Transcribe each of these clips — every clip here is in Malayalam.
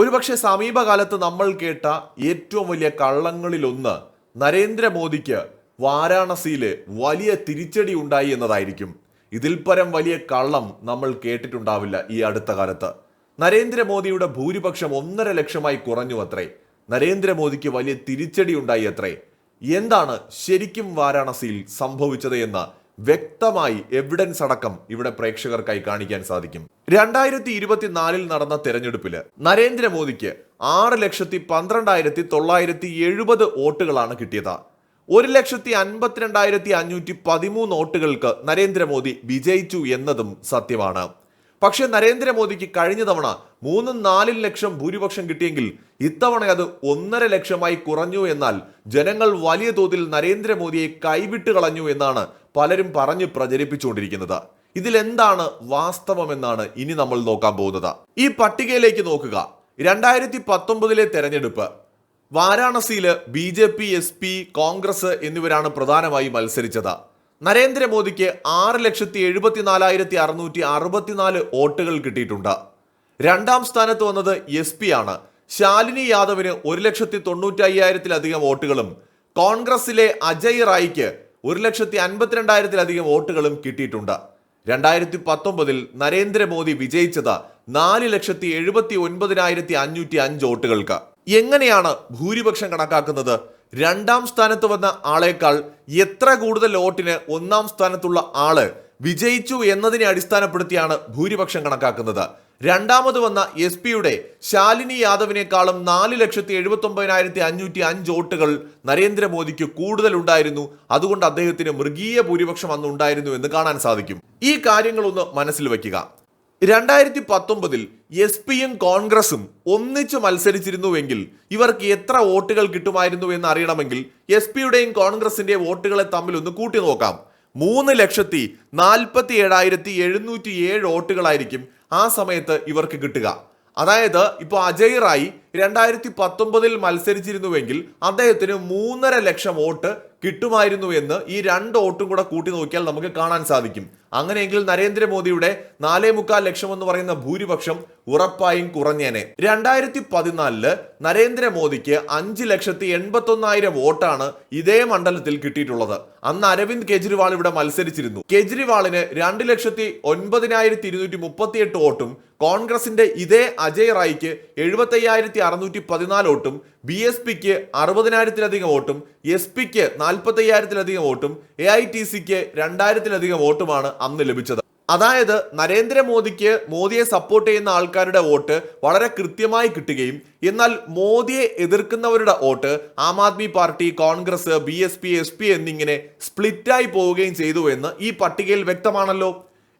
ഒരുപക്ഷെ സമീപകാലത്ത് നമ്മൾ കേട്ട ഏറ്റവും വലിയ കള്ളങ്ങളിലൊന്ന് നരേന്ദ്രമോദിക്ക് വാരാണസിയിൽ വലിയ തിരിച്ചടി ഉണ്ടായി എന്നതായിരിക്കും. ഇതിൽ പരം വലിയ കള്ളം നമ്മൾ കേട്ടിട്ടുണ്ടാവില്ല ഈ അടുത്ത കാലത്ത്. നരേന്ദ്രമോദിയുടെ ഭൂരിപക്ഷം ഒന്നര ലക്ഷമായി കുറഞ്ഞു അത്രേ നരേന്ദ്രമോദിക്ക് വലിയ തിരിച്ചടി ഉണ്ടായി അത്രേ. എന്താണ് ശരിക്കും വാരാണസിയിൽ സംഭവിച്ചത് എന്ന് വ്യക്തമായി എവിഡൻസ് അടക്കം ഇവിടെ പ്രേക്ഷകർക്കായി കാണിക്കാൻ സാധിക്കും. രണ്ടായിരത്തി ഇരുപത്തിനാലിൽ നടന്ന തെരഞ്ഞെടുപ്പിൽ നരേന്ദ്രമോദിക്ക് ആറ് ലക്ഷത്തി പന്ത്രണ്ടായിരത്തി തൊള്ളായിരത്തി എഴുപത് വോട്ടുകളാണ് കിട്ടിയത്. ഒരു ലക്ഷത്തി അൻപത്തിരണ്ടായിരത്തി അഞ്ഞൂറ്റി പതിമൂന്ന് വോട്ടുകൾക്ക് നരേന്ദ്രമോദി വിജയിച്ചു എന്നതും സത്യമാണ്. പക്ഷെ നരേന്ദ്രമോദിക്ക് കഴിഞ്ഞ തവണ മൂന്നും നാലും ലക്ഷം ഭൂരിപക്ഷം കിട്ടിയെങ്കിൽ ഇത്തവണ അത് ഒന്നര ലക്ഷമായി കുറഞ്ഞു എന്നാൽ ജനങ്ങൾ വലിയ തോതിൽ നരേന്ദ്രമോദിയെ കൈവിട്ട് കളഞ്ഞു എന്നാണ് പലരും പറഞ്ഞു പ്രചരിപ്പിച്ചുകൊണ്ടിരിക്കുന്നത്. ഇതിലെന്താണ് വാസ്തവമെന്നാണ് ഇനി നമ്മൾ നോക്കാൻ പോകുന്നത്. ഈ പട്ടികയിലേക്ക് നോക്കുക. രണ്ടായിരത്തി പത്തൊമ്പതിലെ തെരഞ്ഞെടുപ്പ്. വാരാണസിയിൽ B J P S P Congress എന്നിവരാണ് പ്രധാനമായി മത്സരിച്ചത്. നരേന്ദ്രമോദിക്ക് ആറ് ലക്ഷത്തി എഴുപത്തിനാലായിരത്തി അറുന്നൂറ്റി അറുപത്തിനാല് വോട്ടുകൾ കിട്ടിയിട്ടുണ്ട്. രണ്ടാം സ്ഥാനത്ത് വന്നത് എസ് പി ആണ്. ശാലിനി യാദവിന് ഒരു ലക്ഷത്തി തൊണ്ണൂറ്റി അയ്യായിരത്തിലധികം വോട്ടുകളും കോൺഗ്രസിലെ അജയ് റായിക്ക് ഒരു ലക്ഷത്തി അൻപത്തിരണ്ടായിരത്തിലധികം വോട്ടുകളും കിട്ടിയിട്ടുണ്ട്. രണ്ടായിരത്തി പത്തൊമ്പതിൽ നരേന്ദ്രമോദി വിജയിച്ചത് നാല് ലക്ഷത്തി എഴുപത്തി ഒൻപതിനായിരത്തി അഞ്ഞൂറ്റി അഞ്ച് വോട്ടുകൾക്ക്. എങ്ങനെയാണ് ഭൂരിപക്ഷം കണക്കാക്കുന്നത്? രണ്ടാം സ്ഥാനത്ത് വന്ന ആളേക്കാൾ എത്ര കൂടുതൽ വോട്ടിന് ഒന്നാം സ്ഥാനത്തുള്ള ആൾ വിജയിച്ചു എന്നതിനെ അടിസ്ഥാനപ്പെടുത്തിയാണ് ഭൂരിപക്ഷം കണക്കാക്കുന്നത്. രണ്ടാമത് വന്ന എസ് പിയുടെ ശാലിനി യാദവിനേക്കാളും നാല് ലക്ഷത്തി എഴുപത്തൊമ്പതിനായിരത്തി അഞ്ഞൂറ്റി അഞ്ച് വോട്ടുകൾ നരേന്ദ്രമോദിക്ക് കൂടുതൽ ഉണ്ടായിരുന്നു. അതുകൊണ്ട് അദ്ദേഹത്തിന് മൃഗീയ ഭൂരിപക്ഷം അന്ന് ഉണ്ടായിരുന്നു എന്ന് കാണാൻ സാധിക്കും. ഈ കാര്യങ്ങളൊന്ന് മനസ്സിൽ വയ്ക്കുക. രണ്ടായിരത്തി പത്തൊമ്പതിൽ എസ് പിയും കോൺഗ്രസും ഒന്നിച്ചു മത്സരിച്ചിരുന്നുവെങ്കിൽ ഇവർക്ക് എത്ര വോട്ടുകൾ കിട്ടുമായിരുന്നു എന്ന് അറിയണമെങ്കിൽ എസ് പിയുടെയും കോൺഗ്രസിന്റെയും വോട്ടുകളെ തമ്മിൽ ഒന്ന് കൂട്ടി നോക്കാം. മൂന്ന് ലക്ഷത്തി നാൽപ്പത്തി ഏഴായിരത്തി എഴുന്നൂറ്റി ഏഴ് വോട്ടുകളായിരിക്കും ആ സമയത്ത് ഇവർക്ക് കിട്ടുക. അതായത് ഇപ്പോൾ അജയ് റായി രണ്ടായിരത്തി പത്തൊമ്പതിൽ മത്സരിച്ചിരുന്നുവെങ്കിൽ അദ്ദേഹത്തിന് മൂന്നര ലക്ഷം വോട്ട് കിട്ടുമായിരുന്നു എന്ന് ഈ രണ്ട് വോട്ടും കൂടെ കൂട്ടി നോക്കിയാൽ നമുക്ക് കാണാൻ സാധിക്കും. അങ്ങനെയെങ്കിൽ നരേന്ദ്രമോദിയുടെ നാലേ മുക്കാൽ ലക്ഷം എന്ന് പറയുന്ന ഭൂരിപക്ഷം ഉറപ്പായും കുറഞ്ഞേനെ. രണ്ടായിരത്തി പതിനാലിൽ നരേന്ദ്രമോദിക്ക് അഞ്ച് ലക്ഷത്തി എൺപത്തൊന്നായിരം വോട്ടാണ് ഇതേ മണ്ഡലത്തിൽ കിട്ടിയിട്ടുള്ളത്. അന്ന് അരവിന്ദ് കെജ്രിവാൾ ഇവിടെ മത്സരിച്ചിരുന്നു. കെജ്രിവാളിന് രണ്ട് ലക്ഷത്തി ഒൻപതിനായിരത്തി ഇരുന്നൂറ്റി മുപ്പത്തിയെട്ട് വോട്ടും കോൺഗ്രസിന്റെ ഇതേ അജയ് റായിക്ക് എഴുപത്തയ്യായിരത്തി അറുന്നൂറ്റി പതിനാല് വോട്ടും ബി എസ് പിക്ക് അറുപതിനായിരത്തിലധികം വോട്ടും എസ് പിക്ക് നാൽപ്പത്തയ്യായിരത്തിലധികം വോട്ടും എ ഐ ടി സിക്ക് രണ്ടായിരത്തിലധികം വോട്ടുമാണ് അന്ന് ലഭിച്ചത്. അതായത് നരേന്ദ്രമോദിക്ക് മോദിയെ സപ്പോർട്ട് ചെയ്യുന്ന ആൾക്കാരുടെ വോട്ട് വളരെ കൃത്യമായി കിട്ടുകയും എന്നാൽ മോദിയെ എതിർക്കുന്നവരുടെ vote Aam Aadmi Party Congress B S P S P എന്നിങ്ങനെ സ്പ്ലിറ്റായി പോവുകയും ചെയ്തു എന്ന് ഈ പട്ടികയിൽ വ്യക്തമാണല്ലോ.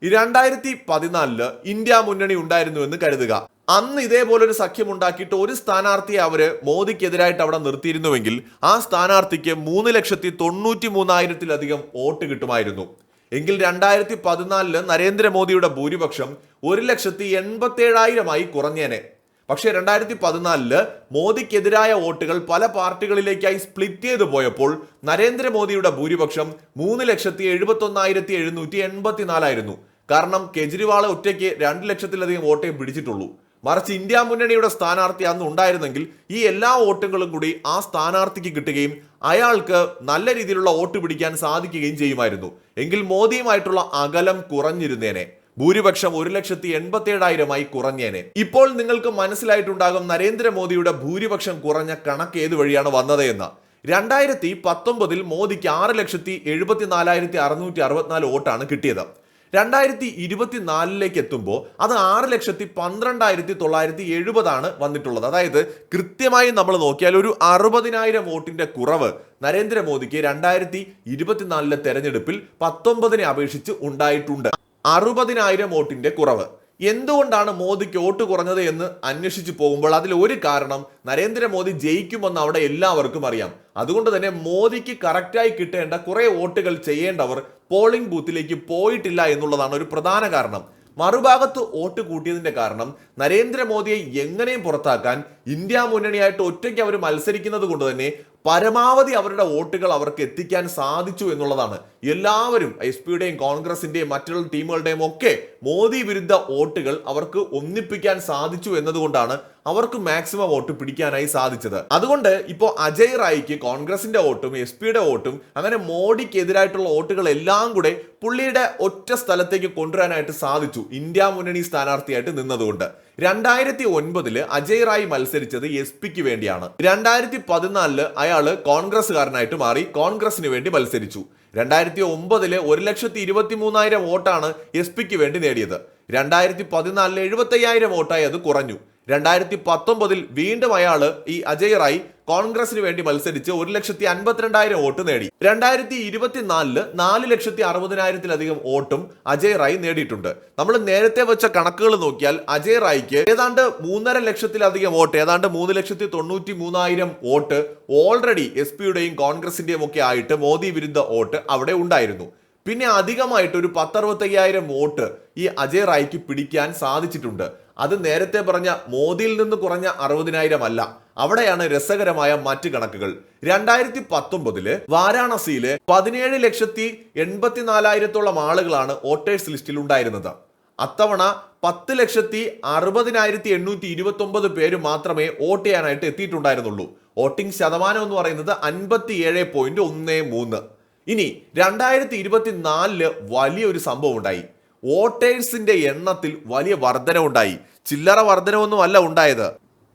രണ്ടായിരത്തി പതിനാലിൽ ഇന്ത്യ മുന്നണി ഉണ്ടായിരുന്നു എന്ന് കരുതുക. അന്ന് ഇതേപോലൊരു സഖ്യം ഉണ്ടാക്കിയിട്ട് ഒരു സ്ഥാനാർത്ഥിയെ അവർ മോദിക്കെതിരായിട്ട് അവിടെ നിർത്തിയിരുന്നുവെങ്കിൽ ആ സ്ഥാനാർത്ഥിക്ക് മൂന്ന് ലക്ഷത്തി തൊണ്ണൂറ്റി മൂന്നായിരത്തിലധികം വോട്ട് കിട്ടുമായിരുന്നു. എങ്കിൽ രണ്ടായിരത്തി പതിനാലിൽ നരേന്ദ്രമോദിയുടെ ഭൂരിപക്ഷം ഒരു ലക്ഷത്തി എൺപത്തി ഏഴായിരമായി കുറഞ്ഞേനെ. പക്ഷേ രണ്ടായിരത്തി പതിനാലിൽ മോദിക്കെതിരായ വോട്ടുകൾ പല പാർട്ടികളിലേക്കായി സ്പ്ലിറ്റ് ചെയ്തു പോയപ്പോൾ നരേന്ദ്രമോദിയുടെ ഭൂരിപക്ഷം മൂന്ന് ലക്ഷത്തി എഴുപത്തി ഒന്നായിരത്തി എഴുന്നൂറ്റി എൺപത്തിനാലായിരുന്നു. കാരണം കെജ്രിവാൾ ഒറ്റയ്ക്ക് രണ്ട് ലക്ഷത്തിലധികം വോട്ടേ പിടിച്ചിട്ടുള്ളൂ. മറിച്ച് ഇന്ത്യ മുന്നണിയുടെ സ്ഥാനാർത്ഥി അന്ന് ഉണ്ടായിരുന്നെങ്കിൽ ഈ എല്ലാ വോട്ടുകളും കൂടി ആ സ്ഥാനാർത്ഥിക്ക് കിട്ടുകയും അയാൾക്ക് നല്ല രീതിയിലുള്ള വോട്ട് പിടിക്കാൻ സാധിക്കുകയും ചെയ്യുമായിരുന്നു. എങ്കിൽ മോദിയുമായിട്ടുള്ള അകലം കുറഞ്ഞിരുന്നേനെ. ഭൂരിപക്ഷം ഒരു ലക്ഷത്തി എൺപത്തി ഏഴായിരമായി കുറഞ്ഞേനെ. ഇപ്പോൾ നിങ്ങൾക്ക് മനസ്സിലായിട്ടുണ്ടാകും നരേന്ദ്രമോദിയുടെ ഭൂരിപക്ഷം കുറഞ്ഞ കണക്ക് ഏത് വഴിയാണ് വന്നത് എന്ന് രണ്ടായിരത്തി പത്തൊമ്പതിൽ മോദിക്ക് ആറ് ലക്ഷത്തി എഴുപത്തി നാലായിരത്തി അറുന്നൂറ്റി അറുപത്തിനാല് വോട്ടാണ് കിട്ടിയത്. രണ്ടായിരത്തി ഇരുപത്തിനാലിലേക്ക് എത്തുമ്പോൾ അത് ആറ് ലക്ഷത്തി പന്ത്രണ്ടായിരത്തി തൊള്ളായിരത്തി എഴുപതാണ് വന്നിട്ടുള്ളത്. അതായത് കൃത്യമായി നമ്മൾ നോക്കിയാൽ ഒരു അറുപതിനായിരം വോട്ടിന്റെ കുറവ് നരേന്ദ്രമോദിക്ക് രണ്ടായിരത്തി ഇരുപത്തിനാലിലെ തെരഞ്ഞെടുപ്പിൽ പത്തൊമ്പതിനെ അപേക്ഷിച്ച് ഉണ്ടായിട്ടുണ്ട്. അറുപതിനായിരം വോട്ടിന്റെ കുറവ്. എന്തുകൊണ്ടാണ് മോദിക്ക് വോട്ട് കുറഞ്ഞത് എന്ന് അന്വേഷിച്ചു പോകുമ്പോൾ അതിൽ ഒരു കാരണം നരേന്ദ്രമോദി ജയിക്കുമെന്ന് അവിടെ എല്ലാവർക്കും അറിയാം. അതുകൊണ്ട് തന്നെ മോദിക്ക് കറക്റ്റായി കിട്ടേണ്ട കുറെ വോട്ടുകൾ ചെയ്യേണ്ടവർ പോളിംഗ് ബൂത്തിലേക്ക് പോയിട്ടില്ല എന്നുള്ളതാണ് ഒരു പ്രധാന കാരണം. മറുഭാഗത്ത് വോട്ട് കൂട്ടിയതിന്റെ കാരണം നരേന്ദ്രമോദിയെ എങ്ങനെയും പുറത്താക്കാൻ ഇന്ത്യ മുന്നണിയായിട്ട് ഒറ്റയ്ക്ക് അവർ മത്സരിക്കുന്നത് കൊണ്ട് തന്നെ പരമാവധി അവരുടെ വോട്ടുകൾ അവർക്ക് എത്തിക്കാൻ സാധിച്ചു എന്നുള്ളതാണ്. എല്ലാവരും എസ് പിയുടെയും കോൺഗ്രസിന്റെയും മറ്റുള്ള ടീമുകളുടെയും ഒക്കെ മോദി വിരുദ്ധ വോട്ടുകൾ അവർക്ക് ഒന്നിപ്പിക്കാൻ സാധിച്ചു എന്നതുകൊണ്ടാണ് അവർക്ക് മാക്സിമം വോട്ട് പിടിക്കാനായി സാധിച്ചത്. അതുകൊണ്ട് ഇപ്പോൾ അജയ് റായിക്ക് കോൺഗ്രസിന്റെ വോട്ടും എസ് പിയുടെ വോട്ടും അങ്ങനെ മോഡിക്കെതിരായിട്ടുള്ള വോട്ടുകൾ എല്ലാം കൂടെ പുള്ളിയുടെ ഒറ്റ സ്ഥലത്തേക്ക് കൊണ്ടുവരാനായിട്ട് സാധിച്ചു. ഇന്ത്യ മുന്നണി സ്ഥാനാർത്ഥിയായിട്ട് നിന്നതുകൊണ്ട്. രണ്ടായിരത്തി ഒൻപതിൽ അജയ് റായ് മത്സരിച്ചത് എസ് പിക്ക് വേണ്ടിയാണ്. രണ്ടായിരത്തി പതിനാലിൽ അയാൾ കോൺഗ്രസ്സുകാരനായിട്ട് മാറി കോൺഗ്രസിന് വേണ്ടി മത്സരിച്ചു. രണ്ടായിരത്തി ഒമ്പതിൽ ഒരു ലക്ഷത്തി ഇരുപത്തി മൂന്നായിരം വോട്ടാണ് എസ് പിക്ക് വേണ്ടി നേടിയത്. രണ്ടായിരത്തി പതിനാലിൽ എഴുപത്തി അയ്യായിരം വോട്ടായി അത് കുറഞ്ഞു. രണ്ടായിരത്തി പത്തൊമ്പതിൽ വീണ്ടും അയാൾ ഈ അജയ് റായ് കോൺഗ്രസിന് വേണ്ടി മത്സരിച്ച് ഒരു ലക്ഷത്തി അൻപത്തിരണ്ടായിരം വോട്ട് നേടി. രണ്ടായിരത്തി ഇരുപത്തിനാലിൽ നാല് ലക്ഷത്തി അറുപതിനായിരത്തിലധികം വോട്ടും അജയ് റായ് നേടിയിട്ടുണ്ട്. നമ്മൾ നേരത്തെ വെച്ച കണക്കുകൾ നോക്കിയാൽ അജയ് റായ്ക്ക് ഏതാണ്ട് മൂന്നര ലക്ഷത്തിലധികം വോട്ട് ഏതാണ്ട് മൂന്ന് ലക്ഷത്തി തൊണ്ണൂറ്റി മൂന്നായിരം വോട്ട് ഓൾറെഡി എസ് പിയുടെയും കോൺഗ്രസിന്റെയും ഒക്കെ ആയിട്ട് മോദി വിരുദ്ധ വോട്ട് അവിടെ ഉണ്ടായിരുന്നു. പിന്നെ അധികമായിട്ട് ഒരു പത്തറുപത്തയ്യായിരം വോട്ട് ഈ അജയ് റായ്ക്ക് പിടിക്കാൻ സാധിച്ചിട്ടുണ്ട്. അത് നേരത്തെ പറഞ്ഞ മോദിയിൽ നിന്ന് കുറഞ്ഞ അറുപതിനായിരം അല്ല. അവിടെയാണ് രസകരമായ മറ്റ് കണക്കുകൾ. രണ്ടായിരത്തി പത്തൊമ്പതിൽ വാരാണസിയിൽ പതിനേഴ് ലക്ഷത്തി എൺപത്തിനാലായിരത്തോളം ആളുകളാണ് വോട്ടേഴ്സ് ലിസ്റ്റിൽ ഉണ്ടായിരുന്നത്. അത്തവണ പത്ത് ലക്ഷത്തി അറുപതിനായിരത്തി എണ്ണൂറ്റി ഇരുപത്തി ഒമ്പത് പേര് മാത്രമേ വോട്ട് ചെയ്യാനായിട്ട് എത്തിയിട്ടുണ്ടായിരുന്നുള്ളൂ. വോട്ടിംഗ് ശതമാനം എന്ന് പറയുന്നത് അൻപത്തി ഏഴ് പോയിന്റ് ഒന്ന് മൂന്ന്. ഇനി രണ്ടായിരത്തി ഇരുപത്തിനാലിൽ വലിയൊരു സംഭവം ഉണ്ടായി വോട്ടേഴ്സിന്റെ എണ്ണത്തിൽ വലിയ വർധനവുണ്ടായി. ചില്ലറ വർധനവൊന്നും അല്ല ഉണ്ടായത്.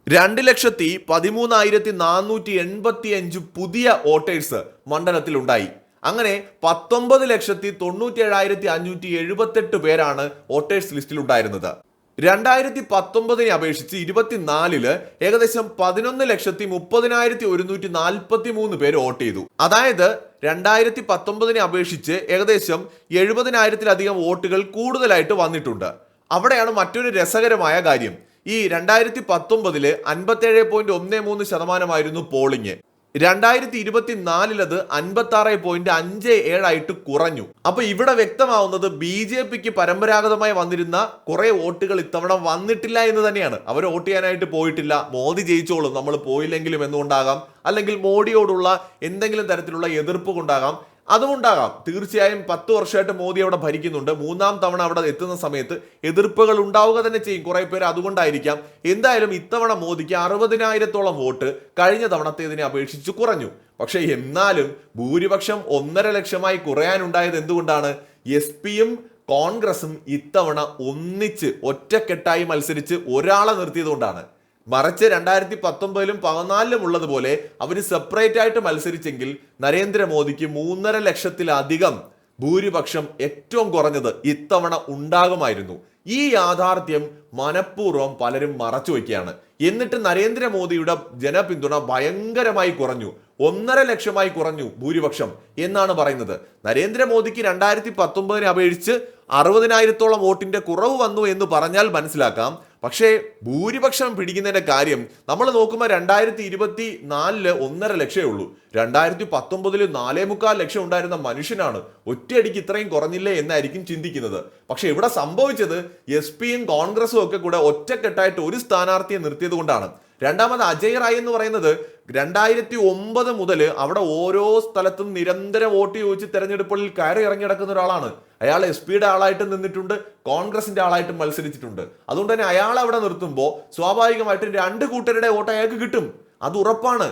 രണ്ട് ലക്ഷത്തി പതിമൂന്നായിരത്തി നാനൂറ്റി എൺപത്തി അഞ്ച് പുതിയ വോട്ടേഴ്സ് മണ്ഡലത്തിൽ ഉണ്ടായി അങ്ങനെ പത്തൊമ്പത് ലക്ഷത്തി തൊണ്ണൂറ്റി ഏഴായിരത്തി അഞ്ഞൂറ്റി എഴുപത്തെട്ട് പേരാണ് വോട്ടേഴ്സ് ലിസ്റ്റിൽ ഉണ്ടായിരുന്നത് രണ്ടായിരത്തി പത്തൊമ്പതിനെ അപേക്ഷിച്ച് ഇരുപത്തിനാലിൽ ഏകദേശം പതിനൊന്ന് ലക്ഷത്തി മുപ്പതിനായിരത്തി ഒരുന്നൂറ്റി നാൽപ്പത്തി മൂന്ന് പേര് വോട്ട് ചെയ്തു. അതായത് രണ്ടായിരത്തി പത്തൊമ്പതിനെ അപേക്ഷിച്ച് ഏകദേശം എഴുപതിനായിരത്തിലധികം വോട്ടുകൾ കൂടുതലായിട്ട് വന്നിട്ടുണ്ട്. അവിടെയാണ് മറ്റൊരു രസകരമായ കാര്യം. ഈ രണ്ടായിരത്തി പത്തൊമ്പതിൽ അൻപത്തേഴ് പോയിന്റ് ഒന്ന് മൂന്ന് ശതമാനമായിരുന്നു പോളിംഗ്. രണ്ടായിരത്തി ഇരുപത്തിനാലിൽ അത് അൻപത്തി ആറ് പോയിന്റ് അഞ്ച് ഏഴായിട്ട് കുറഞ്ഞു. അപ്പൊ ഇവിടെ വ്യക്തമാവുന്നത് ബി ജെ പിക്ക് പരമ്പരാഗതമായി വന്നിരുന്ന കുറെ വോട്ടുകൾ ഇത്തവണ വന്നിട്ടില്ല എന്ന് തന്നെയാണ്. അവർ വോട്ട് ചെയ്യാനായിട്ട് പോയിട്ടില്ല. മോദി ജയിച്ചോളും. നമ്മൾ പോയില്ലെങ്കിലും എന്നുകൊണ്ടാകാം അല്ലെങ്കിൽ മോഡിയോടുള്ള എന്തെങ്കിലും തരത്തിലുള്ള എതിർപ്പ് കൊണ്ടാകാം അതുകൊണ്ടാകാം തീർച്ചയായും പത്ത് വർഷമായിട്ട് മോദി അവിടെ ഭരിക്കുന്നുണ്ട്. മൂന്നാം തവണ അവിടെ എത്തുന്ന സമയത്ത് എതിർപ്പുകൾ ഉണ്ടാവുക തന്നെ ചെയ്യും. കുറെ പേര് അതുകൊണ്ടായിരിക്കാം. എന്തായാലും ഇത്തവണ മോദിക്ക് അറുപതിനായിരത്തോളം വോട്ട് കഴിഞ്ഞ തവണത്തേതിനെ അപേക്ഷിച്ച് കുറഞ്ഞു. പക്ഷേ എന്നാലും ഭൂരിപക്ഷം ഒന്നര ലക്ഷമായി കുറയാനുണ്ടായത് എന്തുകൊണ്ടാണ്? എസ് പിയും കോൺഗ്രസും ഇത്തവണ ഒന്നിച്ച് ഒറ്റക്കെട്ടായി മത്സരിച്ച് ഒരാളെ നിർത്തിയതുകൊണ്ടാണ്. മറിച്ച് രണ്ടായിരത്തി പത്തൊമ്പതിലും പതിനാലിലും ഉള്ളതുപോലെ അവർ സെപ്പറേറ്റ് ആയിട്ട് മത്സരിച്ചെങ്കിൽ നരേന്ദ്രമോദിക്ക് മൂന്നര ലക്ഷത്തിലധികം ഭൂരിപക്ഷം ഏറ്റവും കുറഞ്ഞത് ഇത്തവണ ഉണ്ടാകുമായിരുന്നു. ഈ യാഥാർത്ഥ്യം മനഃപൂർവം പലരും മറച്ചു വയ്ക്കുകയാണ്. എന്നിട്ട് നരേന്ദ്രമോദിയുടെ ജനപിന്തുണ ഭയങ്കരമായി കുറഞ്ഞു. ഒന്നര ലക്ഷമായി കുറഞ്ഞു ഭൂരിപക്ഷം എന്നാണ് പറയുന്നത്. നരേന്ദ്രമോദിക്ക് രണ്ടായിരത്തി പത്തൊമ്പതിനെ അപേക്ഷിച്ച് അറുപതിനായിരത്തോളം വോട്ടിന്റെ കുറവ് വന്നു എന്ന് പറഞ്ഞാൽ മനസ്സിലാക്കാം. പക്ഷേ ഭൂരിപക്ഷം പിടിക്കുന്നതിന്റെ കാര്യം നമ്മൾ നോക്കുമ്പോൾ രണ്ടായിരത്തി ഇരുപത്തി നാലിൽ ഒന്നര ലക്ഷമേ ഉള്ളൂ. രണ്ടായിരത്തി പത്തൊമ്പതിൽ നാലേ മുക്കാൽ ലക്ഷം ഉണ്ടായിരുന്ന മനുഷ്യനാണ്. ഒറ്റയടിക്ക് ഇത്രയും കുറഞ്ഞില്ലേ എന്നായിരിക്കും ചിന്തിക്കുന്നത്. പക്ഷേ ഇവിടെ സംഭവിച്ചത് എസ് പിയും കോൺഗ്രസും ഒക്കെ കൂടെ ഒറ്റക്കെട്ടായിട്ട് ഒരു സ്ഥാനാർത്ഥിയെ നിർത്തിയത് കൊണ്ടാണ്. രണ്ടാമത് അജയ് റായ് എന്ന് പറയുന്നത് രണ്ടായിരത്തി ഒമ്പത് മുതൽ അവിടെ ഓരോ സ്ഥലത്തും നിരന്തരം വോട്ട് ചോദിച്ച് തെരഞ്ഞെടുപ്പുകളിൽ കയറി ഇറങ്ങി നടക്കുന്ന ഒരാളാണ്. അയാൾ എസ് പിയുടെ ആളായിട്ട് നിന്നിട്ടുണ്ട് കോൺഗ്രസിന്റെ ആളായിട്ട് മത്സരിച്ചിട്ടുണ്ട്. അതുകൊണ്ട് തന്നെ അയാൾ അവിടെ നിർത്തുമ്പോൾ സ്വാഭാവികമായിട്ടും രണ്ട് കൂട്ടരുടെ വോട്ട് അയാൾക്ക് കിട്ടും. അത് ഉറപ്പാണ്.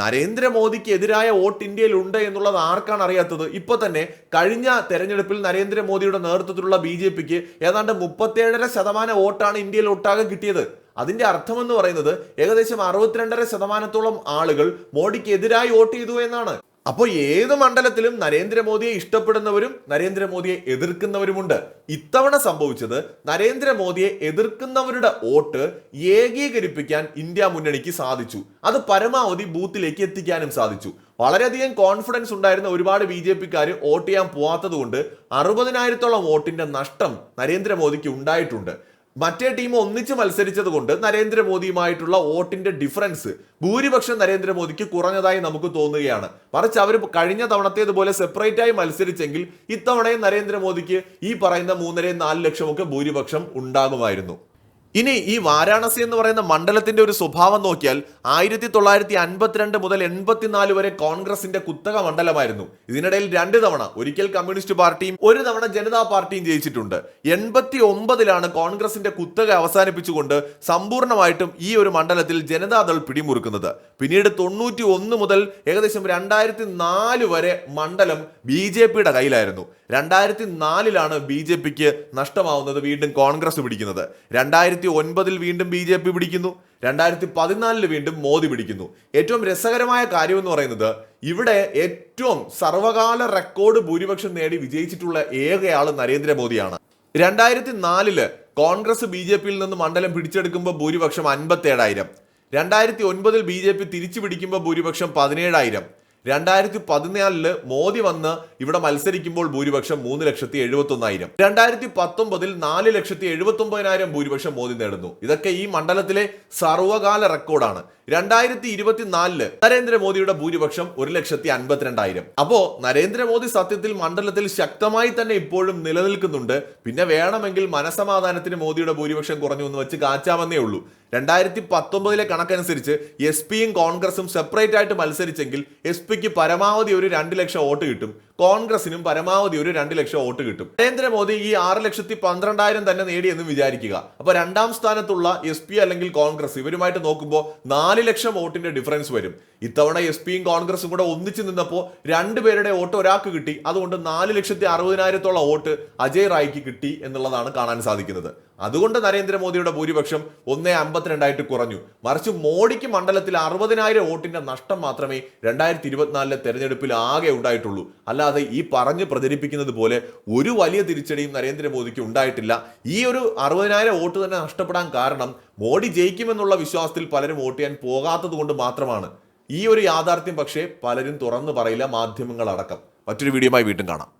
നരേന്ദ്രമോദിക്ക് എതിരായ വോട്ട് ഇന്ത്യയിൽ ഉണ്ട് എന്നുള്ളത് ആർക്കാണ് അറിയാത്തത്? ഇപ്പൊ തന്നെ കഴിഞ്ഞ തെരഞ്ഞെടുപ്പിൽ നരേന്ദ്രമോദിയുടെ നേതൃത്വത്തിലുള്ള ബി ജെ പിക്ക് ഏതാണ്ട് മുപ്പത്തേഴര ശതമാനം വോട്ടാണ് ഇന്ത്യയിൽ ഒട്ടാകെ കിട്ടിയത്. അതിന്റെ അർത്ഥം എന്ന് പറയുന്നത് ഏകദേശം അറുപത്തിരണ്ടര ശതമാനത്തോളം ആളുകൾ മോഡിക്ക് എതിരായി വോട്ട് ചെയ്തു എന്നാണ്. അപ്പോൾ ഏത് മണ്ഡലത്തിലും നരേന്ദ്രമോദിയെ ഇഷ്ടപ്പെടുന്നവരും നരേന്ദ്രമോദിയെ എതിർക്കുന്നവരുമുണ്ട്. ഇത്തവണ സംഭവിച്ചത് നരേന്ദ്രമോദിയെ എതിർക്കുന്നവരുടെ വോട്ട് ഏകീകരിപ്പിക്കാൻ ഇന്ത്യ മുന്നണിക്ക് സാധിച്ചു. അത് പരമാവധി ബൂത്തിലേക്ക് എത്തിക്കാനും സാധിച്ചു. വളരെയധികം കോൺഫിഡൻസ് ഉണ്ടായിരുന്ന ഒരുപാട് ബി ജെ പിക്കാർ വോട്ട് ചെയ്യാൻ പോവാത്തത് കൊണ്ട് അറുപതിനായിരത്തോളം വോട്ടിന്റെ നഷ്ടം നരേന്ദ്രമോദിക്ക് ഉണ്ടായിട്ടുണ്ട്. മറ്റേ ടീം ഒന്നിച്ച് മത്സരിച്ചത് കൊണ്ട് നരേന്ദ്രമോദിയുമായിട്ടുള്ള വോട്ടിന്റെ ഡിഫറൻസ് ഭൂരിപക്ഷം നരേന്ദ്രമോദിക്ക് കുറഞ്ഞതായി നമുക്ക് തോന്നുകയാണ്. മറിച്ച് അവർ കഴിഞ്ഞ തവണത്തേതുപോലെ സെപ്പറേറ്റ് ആയി മത്സരിച്ചെങ്കിൽ ഇത്തവണയും നരേന്ദ്രമോദിക്ക് ഈ പറയുന്ന മൂന്നരയും നാല് ലക്ഷമൊക്കെ ഭൂരിപക്ഷം ഉണ്ടാകുമായിരുന്നു. ഇനി ഈ വാരാണസി എന്ന് പറയുന്ന മണ്ഡലത്തിന്റെ ഒരു സ്വഭാവം നോക്കിയാൽ ആയിരത്തി തൊള്ളായിരത്തി അൻപത്തിരണ്ട് മുതൽ എൺപത്തിനാല് വരെ കോൺഗ്രസിന്റെ കുത്തക മണ്ഡലമായിരുന്നു. ഇതിനിടയിൽ രണ്ട് തവണ ഒരിക്കൽ കമ്മ്യൂണിസ്റ്റ് പാർട്ടിയും ഒരു തവണ ജനതാ പാർട്ടിയും ജയിച്ചിട്ടുണ്ട്. എൺപത്തി ഒമ്പതിലാണ് കോൺഗ്രസിന്റെ കുത്തക അവസാനിപ്പിച്ചുകൊണ്ട് സമ്പൂർണമായിട്ടും ഈ ഒരു മണ്ഡലത്തിൽ ജനതാദൾ പിടിമുറുക്കുന്നത്. പിന്നീട് തൊണ്ണൂറ്റി ഒന്ന് മുതൽ ഏകദേശം രണ്ടായിരത്തി നാല് വരെ മണ്ഡലം ബി ജെ പിയുടെ കയ്യിലായിരുന്നു. രണ്ടായിരത്തി നാലിലാണ് ബി ജെ പിക്ക് നഷ്ടമാവുന്നത് വീണ്ടും കോൺഗ്രസ് പിടിക്കുന്നത്. രണ്ടായിരത്തി ഒൻപതിൽ വീണ്ടും ബി ജെ പി പിടിക്കുന്നു. രണ്ടായിരത്തി പതിനാലിൽ വീണ്ടും മോദി പിടിക്കുന്നു. ഏറ്റവും രസകരമായ കാര്യം എന്ന് പറയുന്നത് ഇവിടെ ഏറ്റവും സർവകാല റെക്കോർഡ് ഭൂരിപക്ഷം നേടി വിജയിച്ചിട്ടുള്ള ഏകയാൾ നരേന്ദ്രമോദിയാണ്. രണ്ടായിരത്തി നാലിൽ കോൺഗ്രസ് ബി ജെ പിയിൽ നിന്ന് മണ്ഡലം പിടിച്ചെടുക്കുമ്പോൾ ഭൂരിപക്ഷം അൻപത്തി ഏഴായിരം രണ്ടായിരത്തി ഒൻപതിൽ ബി ജെ പി തിരിച്ചു പിടിക്കുമ്പോൾ ഭൂരിപക്ഷം പതിനേഴായിരം. രണ്ടായിരത്തി പതിനാലിൽ മോദി വന്ന് ഇവിടെ മത്സരിക്കുമ്പോൾ ഭൂരിപക്ഷം മൂന്ന് ലക്ഷത്തി എഴുപത്തി ഒന്നായിരം രണ്ടായിരത്തി പത്തൊമ്പതിൽ നാല് ലക്ഷത്തി എഴുപത്തി ഒമ്പതിനായിരം ഭൂരിപക്ഷം മോദി നേടുന്നു. ഇതൊക്കെ ഈ മണ്ഡലത്തിലെ സർവകാല റെക്കോർഡാണ്. രണ്ടായിരത്തി ഇരുപത്തിനാലിൽ നരേന്ദ്രമോദിയുടെ ഭൂരിപക്ഷം ഒരു ലക്ഷത്തി അൻപത്തിരണ്ടായിരം. അപ്പോ നരേന്ദ്രമോദി സത്യത്തിൽ മണ്ഡലത്തിൽ ശക്തമായി തന്നെ ഇപ്പോഴും നിലനിൽക്കുന്നുണ്ട്. പിന്നെ വേണമെങ്കിൽ മനസമാധാനത്തിന് മോദിയുടെ ഭൂരിപക്ഷം കുറഞ്ഞു എന്ന് വെച്ച് കാച്ചാമെന്നേ ഉള്ളൂ. രണ്ടായിരത്തി പത്തൊമ്പതിലെ കണക്കനുസരിച്ച് എസ് പിയും കോൺഗ്രസും സെപ്പറേറ്റ് ആയിട്ട് മത്സരിച്ചെങ്കിൽ എസ് പിക്ക് പരമാവധി ഒരു രണ്ട് ലക്ഷം വോട്ട് കിട്ടും. കോൺഗ്രസിനും പരമാവധി ഒരു രണ്ട് ലക്ഷം വോട്ട് കിട്ടും. നരേന്ദ്രമോദി ഈ ആറ് ലക്ഷത്തി പന്ത്രണ്ടായിരം തന്നെ നേടിയെന്ന് വിചാരിക്കുക. അപ്പൊ രണ്ടാം സ്ഥാനത്തുള്ള എസ് പി അല്ലെങ്കിൽ കോൺഗ്രസ് ഇവരുമായിട്ട് നോക്കുമ്പോൾ നാല് ലക്ഷം വോട്ടിന്റെ ഡിഫറൻസ് വരും. ഇത്തവണ എസ് പിയും കോൺഗ്രസും കൂടെ ഒന്നിച്ചു നിന്നപ്പോൾ രണ്ടുപേരുടെ വോട്ട് ഒരാൾക്ക് കിട്ടി. അതുകൊണ്ട് നാല് ലക്ഷത്തി അറുപതിനായിരത്തോളം വോട്ട് അജയ് റായിക്ക് കിട്ടി എന്നുള്ളതാണ് കാണാൻ സാധിക്കുന്നത്. അതുകൊണ്ട് നരേന്ദ്രമോദിയുടെ ഭൂരിപക്ഷം ഒന്നേ അമ്പത്തിരണ്ടായിട്ട് കുറഞ്ഞു. മറിച്ച് മോഡിക്ക് മണ്ഡലത്തിൽ അറുപതിനായിരം വോട്ടിന്റെ നഷ്ടം മാത്രമേ രണ്ടായിരത്തി ഇരുപത്തിനാലിലെ തെരഞ്ഞെടുപ്പിൽ ആകെ ഉണ്ടായിട്ടുള്ളൂ. അല്ലാതെ ഈ പറഞ്ഞ് പ്രചരിപ്പിക്കുന്നത് പോലെ ഒരു വലിയ തിരിച്ചടിയും നരേന്ദ്രമോദിക്ക് ഉണ്ടായിട്ടില്ല. ഈ ഒരു അറുപതിനായിരം വോട്ട് തന്നെ നഷ്ടപ്പെടാൻ കാരണം മോഡി ജയിക്കുമെന്നുള്ള വിശ്വാസത്തിൽ പലരും വോട്ട് ചെയ്യാൻ പോകാത്തത് കൊണ്ട് മാത്രമാണ്. ഈ ഒരു യാഥാർത്ഥ്യം പക്ഷേ പലരും തുറന്നു പറയില്ല മാധ്യമങ്ങളടക്കം. മറ്റൊരു വീഡിയോയുമായി വീണ്ടും കാണാം.